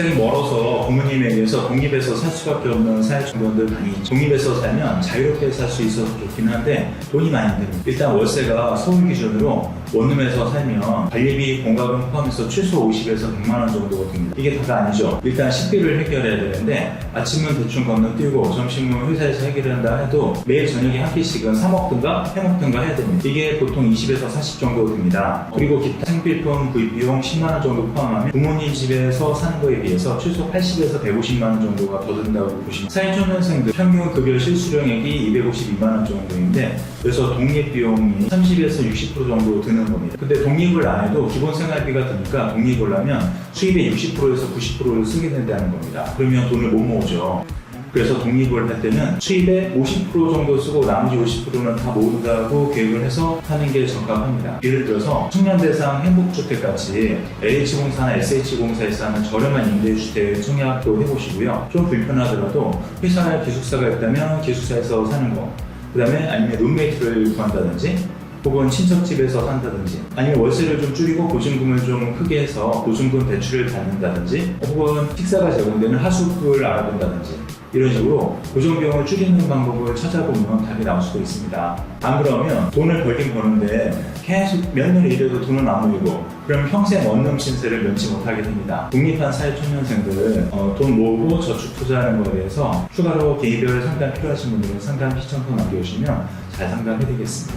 직장이 멀어서 부모님에 의해서 독립해서 살 수밖에 없는 사회청년들 많이. 독립해서 살면 자유롭게 살 수 있어서 좋긴 한데 돈이 많이 듭니다. 일단 월세가 서울 기준으로 원룸에서 살면 관리비 공과금 포함해서 최소 50에서 100만 원 정도가 듭니다. 이게 다가 아니죠. 일단 식비를 해결해야 되는데 아침은 대충 건너 뛰고 점심은 회사에서 해결한다 해도 매일 저녁에 한 끼씩은 사 먹든가 해 먹든가 해야 됩니다. 이게 보통 20에서 40 정도 듭니다. 그리고 기타 생필품 구입 비용 10만 원 정도 포함하면 부모님 집에서 사는 거에 비해서 최소 80에서 150만 원 정도가 더 든다고 보시면 사회초년생들 평균 급여 실수령액이 252만 원 정도인데 그래서 독립 비용이 30에서 60% 정도 드는 겁니다. 근데 독립을 안 해도 기본 생활비가 드니까 독립을 하면 수입의 60%에서 90%를 쓰게 된다는 겁니다. 그러면 돈을 못 모으죠. 그래서 독립을 할 때는 수입의 50% 정도 쓰고 나머지 50%는 다 모은다고 계획을 해서 하는 게 적합합니다. 예를 들어서 청년대상 행복주택같이 LH공사나 SH공사에서 하는 저렴한 임대주택 청약도 해보시고요. 좀 불편하더라도 회사에 기숙사가 있다면 기숙사에서 사는 거. 그 다음에 아니면 룸메이트를 구한다든지 혹은 친척집에서 산다든지 아니면 월세를 좀 줄이고 보증금을 좀 크게 해서 보증금 대출을 받는다든지 혹은 식사가 제공되는 하숙을 알아본다든지 이런 식으로 고정비용을 줄이는 방법을 찾아보면 답이 나올 수도 있습니다. 안 그러면 돈을 벌긴 버는데 계속 몇 년을 일해도 돈은 안 모이고 그럼 평생 원룸 신세를 면치 못하게 됩니다. 독립한 사회초년생들 어, 돈 모으고 저축 투자하는 거에 대해서 추가로 개인별 상담 필요하신 분들은 상담 시청서 남겨주시면 잘 상담해드리겠습니다.